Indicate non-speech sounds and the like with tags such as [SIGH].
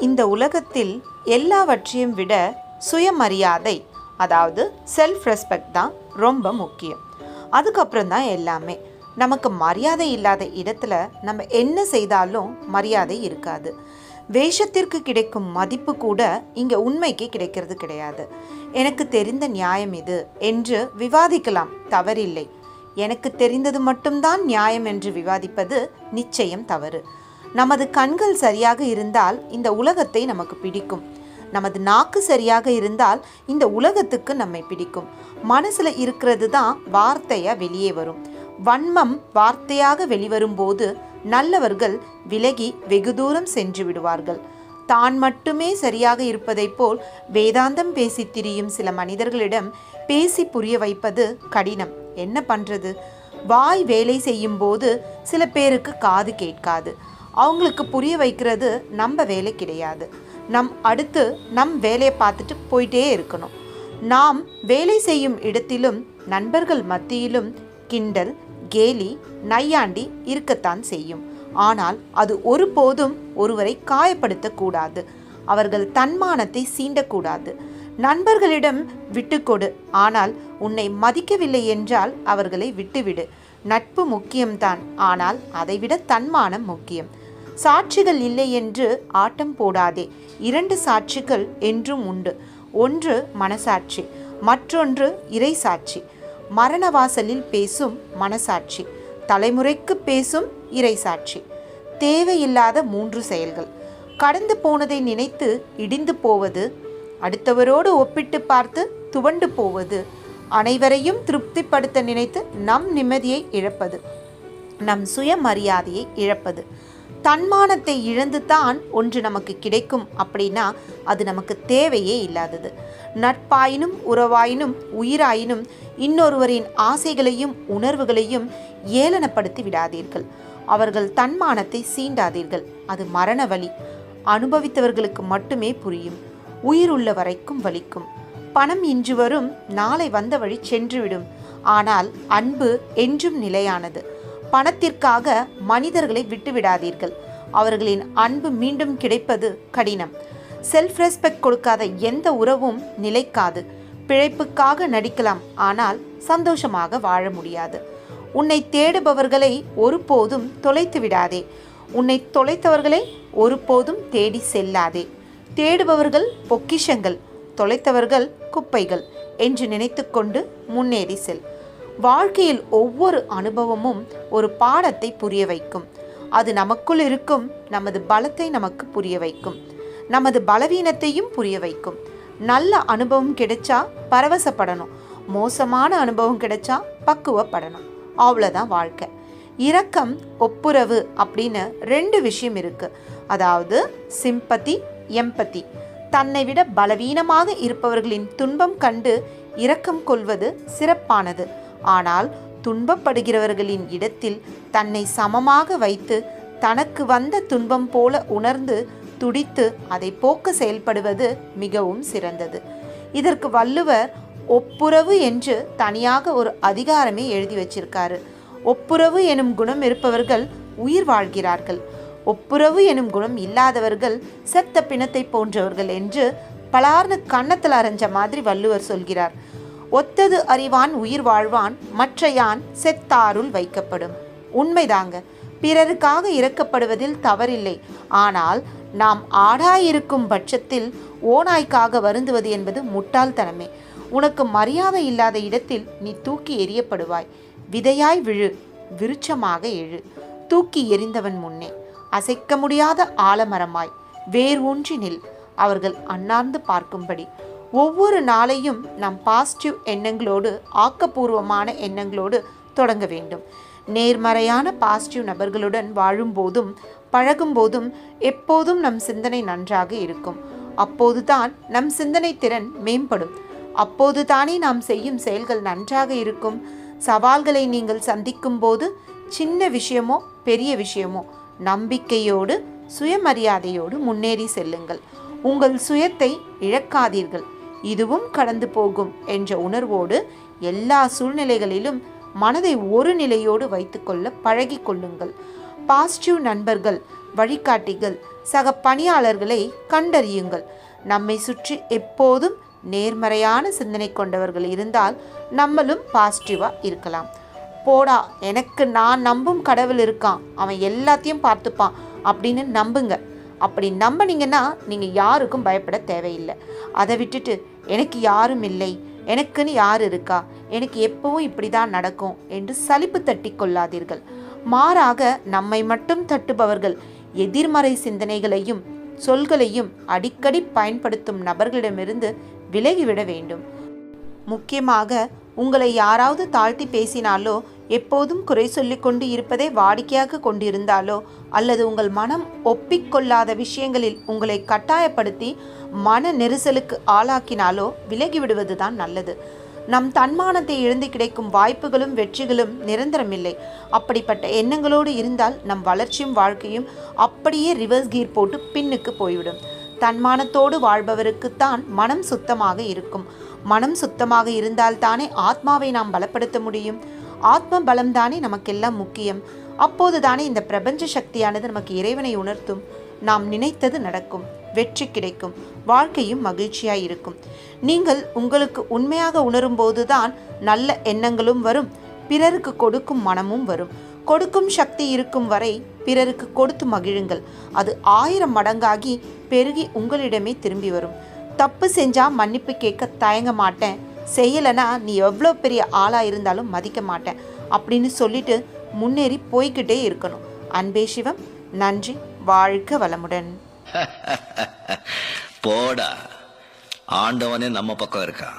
இந்த உலகத்தில் எல்லாவற்றையும் விட சுயமரியாதை அதாவது செல்ஃப் ரெஸ்பெக்ட் தான் ரொம்ப முக்கியம். அதுக்கப்புறம் தான் எல்லாமே. நமக்கு மரியாதை இல்லாத இடத்துல நம்ம என்ன செய்தாலும் மரியாதை இருக்காது. வேஷத்திற்கு கிடைக்கும் மதிப்பு கூட இங்கே உண்மைக்கு கிடைக்கிறது கிடையாது. எனக்கு தெரிந்த நியாயம் இது என்று விவாதிக்கலாம் தவறில்லை. எனக்கு தெரிந்தது மட்டும்தான் நியாயம் என்று விவாதிப்பது நிச்சயம் தவறு. நமது கண்கள் சரியாக இருந்தால் இந்த உலகத்தை நமக்கு பிடிக்கும். நமது நாக்கு சரியாக இருந்தால் இந்த உலகத்துக்கு நம்மை பிடிக்கும். மனசில் இருக்கிறது தான் வார்த்தையாக வெளியே வரும். வன்மம் வார்த்தையாக வெளிவரும்போது நல்லவர்கள் விலகி வெகு தூரம் சென்று விடுவார்கள். தான் மட்டுமே சரியாக இருப்பதைப் போல் வேதாந்தம் பேசி திரியும் சில மனிதர்களிடம் பேசி புரிய வைப்பது கடினம். என்ன பண்றது? வாய் வேலை செய்யும் போது சில பேருக்கு காது கேட்காது. அவங்களுக்கு புரிய வைக்கிறது நம்ம வேலை கிடையாது. நம் அடுத்து நம் வேலையை பார்த்துட்டு போயிட்டே இருக்கணும். நாம் வேலை செய்யும் இடத்திலும் நண்பர்கள் மத்தியிலும் கிண்டல் கேலி நையாண்டி இருக்கத்தான் செய்யும். ஆனால் அது ஒருபோதும் ஒருவரை காயப்படுத்தக்கூடாது. அவர்கள் தன்மானத்தை சீண்டக்கூடாது. நண்பர்களிடம் விட்டுக்கொடு. ஆனால் உன்னை மதிக்கவில்லை என்றால் அவர்களை விட்டுவிடு. நட்பு முக்கியம்தான். ஆனால் அதைவிட தன்மானம் முக்கியம். சாட்சிகள் இல்லை என்று ஆட்டம் போடாதே. இரண்டு சாட்சிகள் என்றும் உண்டு. ஒன்று மனசாட்சி மற்றொன்று இறை சாட்சி மரணவாசலில் பேசும் மனசாட்சி தலைமுறைக்கு பேசும் இறை சாட்சி தேவையில்லாத மூன்று செயல்கள். கடந்து போனதை நினைத்து இடிந்து போவது அடுத்தவரோடு ஒப்பிட்டு பார்த்து துவண்டு போவது அனைவரையும் திருப்திப்படுத்த நினைத்து நம் நிம்மதியை இழப்பது நம் சுயமரியாதையை இழப்பது. தன்மானத்தை இழந்து தான் ஒன்று நமக்கு கிடைக்கும் அப்படின்னா அது நமக்கு தேவையே இல்லாதது. நட்பாயினும் உறவாயினும் உயிராயினும் இன்னொருவரின் ஆசைகளையும் உணர்வுகளையும் ஏளனப்படுத்தி விடாதீர்கள். அவர்கள் தன்மானத்தை சீண்டாதீர்கள். அது மரண வலி அனுபவித்தவர்களுக்கு மட்டுமே புரியும். உயிர் உள்ள வரைக்கும் வலிக்கும். பணம் இன்று வரும் நாளை வந்த வழி சென்றுவிடும். ஆனால் அன்பு என்றும் நிலையானது. பணத்திற்காக மனிதர்களை விட்டுவிடாதீர்கள். அவர்களின் அன்பு மீண்டும் கிடைப்பது கடினம். செல்ஃப் ரெஸ்பெக்ட் கொடுக்காத எந்த உறவும் நிலைக்காது. பிழைப்புக்காக நடிக்கலாம் ஆனால் சந்தோஷமாக வாழ முடியாது. உன்னை தேடுபவர்களை ஒருபோதும் தொலைத்து விடாதே உன்னை தொலைத்தவர்களை ஒருபோதும் தேடி செல்லாதே. தேடுபவர்கள் பொக்கிஷங்கள் தொலைத்தவர்கள் குப்பைகள் என்று நினைத்துக்கொண்டு முன்னேறி செல். வாழ்க்கையில் ஒவ்வொரு அனுபவமும் ஒரு பாடத்தை புரிய வைக்கும். அது நமக்குள் இருக்கும் நமது பலத்தை நமக்கு புரிய வைக்கும். நமது பலவீனத்தையும் புரிய வைக்கும். நல்ல அனுபவம் கிடைச்சா பரவசப்படணும். மோசமான அனுபவம் கிடைச்சா பக்குவப்படணும். அவ்வளோதான் வாழ்க்கை. இரக்கம் ஒப்புரவு அப்படின்னு ரெண்டு விஷயம் இருக்கு. அதாவது சிம்பத்தி எம்பத்தி தன்னை விட பலவீனமாக இருப்பவர்களின் துன்பம் கண்டு இரக்கம் கொள்வது சிறப்பானது. ஆனால் துன்பப்படுகிறவர்களின் இடத்தில் தன்னை சமமாக வைத்து தனக்கு வந்த துன்பம் போல உணர்ந்து துடித்து அதை போக்க செயல்படுவது மிகவும் சிறந்தது. இதற்கு வள்ளுவர் ஒப்புரவு என்று தனியாக ஒரு அதிகாரமே எழுதி வச்சிருக்காரு. ஒப்புரவு எனும் குணம் இருப்பவர்கள் உயிர் வாழ்கிறார்கள். ஒப்புரவு எனும் குணம் இல்லாதவர்கள் செத்த பிணத்தை போன்றவர்கள் என்று பலார்னு கன்னத்தில் அரைஞ்ச மாதிரி வள்ளுவர் சொல்கிறார். ஒத்தது அறிவான் உயிர் வாழ்வான் மற்ற யான் செத்தாருள் வைக்கப்படும். உண்மைதாங்க பிறருக்காக இறக்கப்படுவதில் தவறில்லை. ஆனால் நாம் ஆடாயிருக்கும் பட்சத்தில் ஓநாய்க்காக வருந்துவது என்பது முட்டாள்தனமே. உனக்கு மரியாதை இல்லாத இடத்தில் நீ தூக்கி எறியப்படுவாய். விதையாய் விழு விருட்சமாக எழு. தூக்கி எறிந்தவன் முன்னே அசைக்க முடியாத ஆலமரமாய் வேர் ஊன்றி நில். அவர்கள் அண்ணார்ந்து பார்க்கும்படி ஒவ்வொரு நாளையும் நாம் பாசிட்டிவ் எண்ணங்களோடு ஆக்கப்பூர்வமான எண்ணங்களோடு தொடங்க வேண்டும். நேர்மறையான பாசிட்டிவ் நபர்களுடன் வாழும்போதும் பழகும்போதும் எப்போதும் நம் சிந்தனை நன்றாக இருக்கும். அப்போதுதான் நம் சிந்தனை திறன் மேம்படும். அப்போது தானே நாம் செய்யும் செயல்கள் நன்றாக இருக்கும். சவால்களை நீங்கள் சந்திக்கும் போது சின்ன விஷயமோ பெரிய விஷயமோ நம்பிக்கையோடு சுயமரியாதையோடு முன்னேறி செல்லுங்கள். உங்கள் சுயத்தை இழக்காதீர்கள். இதுவும் கடந்து போகும் என்ற உணர்வோடு எல்லா சூழ்நிலைகளிலும் மனதை ஒரு நிலையோடு வைத்துக்கொள்ள பழகி கொள்ளுங்கள். பாசிட்டிவ் நண்பர்கள் வழிகாட்டிகள் சக பணியாளர்களை கண்டறியுங்கள். நம்மை சுற்றி எப்போதும் நேர்மறையான சிந்தனை கொண்டவர்கள் இருந்தால் நம்மளும் பாசிட்டிவாக இருக்கலாம். போடா எனக்கு நான் நம்பும் கடவுள் இருக்கான். அவன் எல்லாத்தையும் பார்த்துப்பான் அப்படின்னு நம்புங்க. அப்படி நம்பினீங்கன்னா நீங்கள் யாருக்கும் பயப்பட தேவையில்லை. அதை விட்டுட்டு எனக்கு யாரும் இல்லை எனக்குன்னு யார் இருக்கா எனக்கு எப்பவும் இப்படி தான் நடக்கும் என்று சலிப்பு தட்டி கொள்ளாதீர்கள். மாறாக நம்மை மட்டும் தட்டுபவர்கள் எதிர்மறை சிந்தனைகளையும் சொல்களையும் அடிக்கடி பயன்படுத்தும் நபர்களிடமிருந்து விலகிவிட வேண்டும். முக்கியமாக உங்களை யாராவது தாழ்த்தி பேசினாலோ எப்போதும் குறை சொல்லிக் கொண்டு இருப்பதை வாடிக்கையாக கொண்டிருந்தாலோ அல்லது உங்கள் மனம் ஒப்பிக்கொள்ளாத விஷயங்களில் உங்களை கட்டாயப்படுத்தி மன நெரிசலுக்கு ஆளாக்கினாலோ விலகிவிடுவதுதான் நல்லது. நம் தன்மானத்தை இழந்து கிடைக்கும் வாய்ப்புகளும் வெற்றிகளும் நிரந்தரமில்லை. அப்படிப்பட்ட எண்ணங்களோடு இருந்தால் நம் வளர்ச்சியும் வாழ்க்கையும் அப்படியே ரிவர்ஸ் கீர் போட்டு பின்னுக்கு போய்விடும். தன்மானத்தோடு வாழ்பவருக்குத்தான் மனம் சுத்தமாக இருக்கும். மனம் சுத்தமாக இருந்தால்தானே ஆத்மாவை நாம் பலப்படுத்த முடியும்? ஆத்ம பலம்தானே நமக்கெல்லாம் முக்கியம். அப்போது தானே இந்த பிரபஞ்ச சக்தியானது நமக்கு இறைவனை உணர்த்தும். நாம் நினைத்தது நடக்கும். வெற்றி கிடைக்கும். வாழ்க்கையும் மகிழ்ச்சியாய் இருக்கும். நீங்கள் உங்களுக்கு உண்மையாக உணரும்போதுதான் நல்ல எண்ணங்களும் வரும். பிறருக்கு கொடுக்கும் மனமும் வரும். கொடுக்கும் சக்தி இருக்கும் வரை பிறருக்கு கொடுத்து மகிழுங்கள். அது ஆயிரம் மடங்காகி பெருகி உங்களிடமே திரும்பி வரும். தப்பு செஞ்சா மன்னிப்பு கேட்க தயங்க மாட்டேன். செய்யலைன்னா நீ எவ்வளோ பெரிய ஆளாக இருந்தாலும் மதிக்க மாட்டேன். அப்படின்னு சொல்லிட்டு முன்னேறி போய்கிட்டே இருக்கணும். அன்பே சிவம் நன்றி வாழ்க வளமுடன். [LAUGHS] போடா. ஆண்டவனே நம்ம பக்கம் இருக்கான்